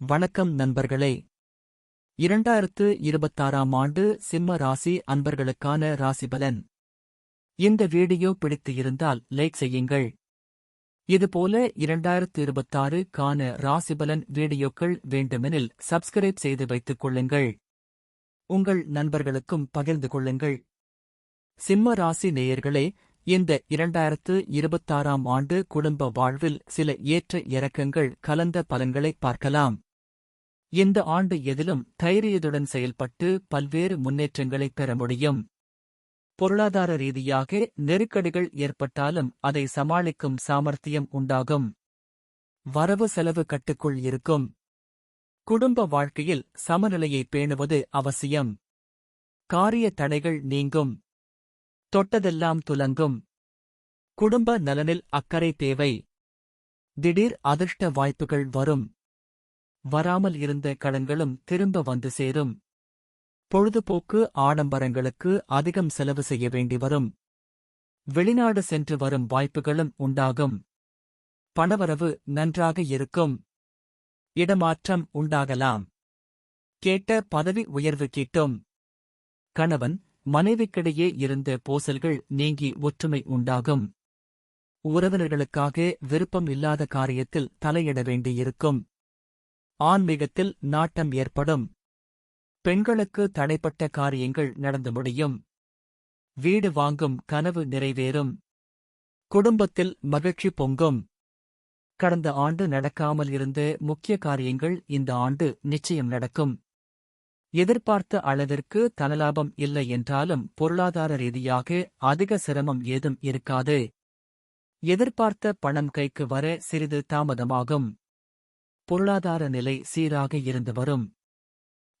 வணக்கம் நண்பர்களே. இரண்டாயிரத்து இருபத்தாறாம் ஆண்டு சிம்ம ராசி அன்பர்களுக்கான ராசிபலன். இந்த வீடியோ பிடித்து இருந்தால் லைக் செய்யுங்கள். இதுபோல இரண்டாயிரத்து இருபத்தாறு கான ராசிபலன் வீடியோக்கள் வேண்டுமெனில் சப்ஸ்கிரைப் செய்து வைத்துக் கொள்ளுங்கள். உங்கள் நண்பர்களுக்கும் பகிர்ந்து கொள்ளுங்கள். சிம்ம ராசி நேயர்களே இந்த இரண்டாயிரத்து இருபத்தாறாம் ஆண்டு குடும்ப வாழ்வில் சில ஏற்ற இறக்கங்கள் கலந்த பலன்களை பார்க்கலாம். இந்த ஆண்டு எதிலும் தைரியத்துடன் செயல்பட்டு பல்வேறு முன்னேற்றங்களை பெற முடியும். பொருளாதார ரீதியாக நெருக்கடிகள் ஏற்பட்டாலும் அதை சமாளிக்கும் சாமர்த்தியம் உண்டாகும். வரவு செலவு கட்டுக்குள் இருக்கும். குடும்ப வாழ்க்கையில் சமநிலையை பேணுவது அவசியம். காரிய தடைகள் நீங்கும். தொட்டதெல்லாம் துலங்கும். குடும்ப நலனில் அக்கறை தேவை. திடீர் அதிர்ஷ்ட வாய்ப்புகள் வரும். வராமல் இருந்த கடன்களும் திரும்ப வந்து சேரும். பொழுதுபோக்கு ஆடம்பரங்களுக்கு அதிகம் செலவு செய்ய வேண்டி வரும். வெளிநாடு சென்று வரும் வாய்ப்புகளும் உண்டாகும். பணவரவு நன்றாக இருக்கும். இடமாற்றம் உண்டாகலாம். கேட்ட பதவி உயர்வு கிட்டும். கணவன் மனைவிக்கிடையே இருந்த போசல்கள் நீங்கி ஒற்றுமை உண்டாகும். உறவினர்களுக்காக விருப்பம் இல்லாத காரியத்தில் தலையிட வேண்டியிருக்கும். ஆன்மீகத்தில் நாட்டம் ஏற்படும். பெண்களுக்கு தடைப்பட்ட காரியங்கள் நடந்து முடியும். வீடு வாங்கும் கனவு நிறைவேறும். குடும்பத்தில் மகிழ்ச்சி பொங்கும். கடந்த ஆண்டு நடக்காமல் இருந்த முக்கிய காரியங்கள் இந்த ஆண்டு நிச்சயம் நடக்கும். எதிர்பார்த்த அளவிற்கு தனலாபம் இல்லை என்றாலும் பொருளாதார ரீதியாக அதிக சிரமம் ஏதும் இருக்காது. எதிர்பார்த்த பணம் கைக்கு வர சிறிது தாமதமாகும். பொருளாதார நிலை சீராக இருந்து வரும்.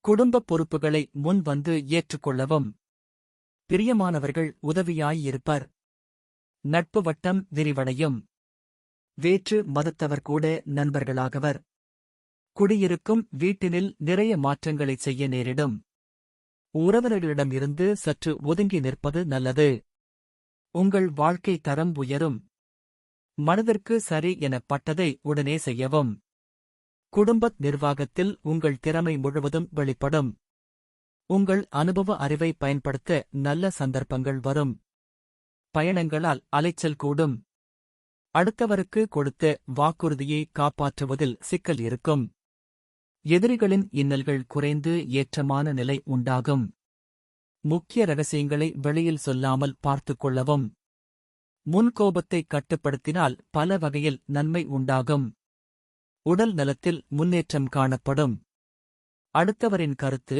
குடும்ப பொறுப்புகளை முன் வந்து ஏற்றுக்கொள்ளவும் பிரியமானவர்கள் உதவியாயிருப்பர். நட்பு வட்டம் விரிவடையும். வேற்று மதத்தவர் கூட நண்பர்களாகவர். குடியிருக்கும் வீட்டினில் நிறைய மாற்றங்களை செய்ய நேரிடும். உறவினர்களிடமிருந்து சற்று ஒதுங்கி நிற்பது நல்லது. உங்கள் வாழ்க்கை தரம் உயரும். மனதிற்கு சரி எனப்பட்டதை உடனே செய்யவும். குடும்பத் நிர்வாகத்தில் உங்கள் திறமை முழுவதும் வெளிப்படும். உங்கள் அனுபவ அறிவை பயன்படுத்த நல்ல சந்தர்ப்பங்கள் வரும். பயணங்களால் அலைச்சல் கூடும். அடுத்தவருக்கு கொடுத்த வாக்குறுதியை காப்பாற்றுவதில் சிக்கல் இருக்கும். எதிரிகளின் இன்னல்கள் குறைந்து ஏற்றமான நிலை உண்டாகும். முக்கிய ரகசியங்களை வெளியில் சொல்லாமல் பார்த்துக் கொள்ளவும். முன்கோபத்தை கட்டுப்படுத்தினால் பல வகையில் நன்மை உண்டாகும். உடல் நலத்தில் முன்னேற்றம் காணப்படும். அடுத்தவரின் கருத்து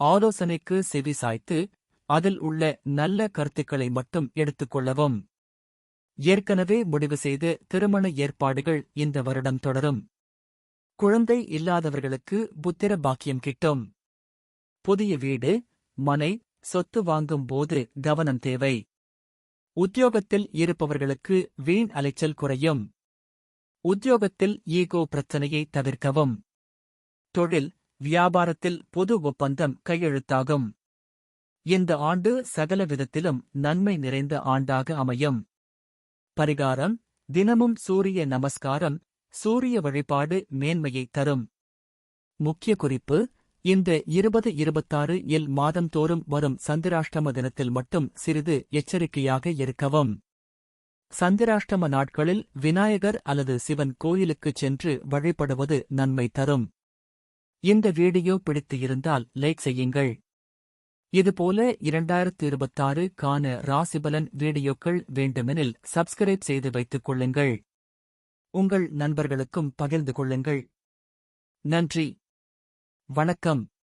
ஆலோசனைக்கு செவி சாய்த்து அதில் உள்ள நல்ல கருத்துக்களை மட்டும் எடுத்துக்கொள்ளவும் ஏற்கனவே முடிவு செய்து திருமண ஏற்பாடுகள் இந்த வருடம் தொடரும். குழந்தை இல்லாதவர்களுக்கு புத்திர பாக்கியம் கிட்டும். புதிய வீடு மனை சொத்து வாங்கும் போது கவனம் தேவை. உத்தியோகத்தில் இருப்பவர்களுக்கு வீண் அலைச்சல் குறையும். உத்தியோகத்தில் ஈகோ பிரச்சனையை தவிர்க்கவும். தொழில் வியாபாரத்தில் பொது ஒப்பந்தம் கையெழுத்தாகும். இந்த ஆண்டு சகல விதத்திலும் நன்மை நிறைந்த ஆண்டாக அமையும். பரிகாரம் தினமும் சூரிய நமஸ்காரம் சூரிய வழிபாடு மேன்மையை தரும். முக்கிய குறிப்பு இந்த இருபது இருபத்தாறு இல் மாதந்தோறும் வரும் சந்திராஷ்டம தினத்தில் மட்டும் சிறிது எச்சரிக்கையாக இருக்கவும். சந்திராஷ்டம நாட்களில் விநாயகர் அல்லது சிவன் கோயிலுக்குச் சென்று வழிபடுவது நன்மை தரும். இந்த வீடியோ பிடித்து இருந்தால் லைக் செய்யுங்கள். இதுபோல இரண்டாயிரத்து இருபத்தாறு கான ராசிபலன் வீடியோக்கள் வேண்டுமெனில் சப்ஸ்கிரைப் செய்து வைத்துக் கொள்ளுங்கள். உங்கள் நண்பர்களுக்கும் பகிர்ந்து கொள்ளுங்கள். நன்றி. வணக்கம்.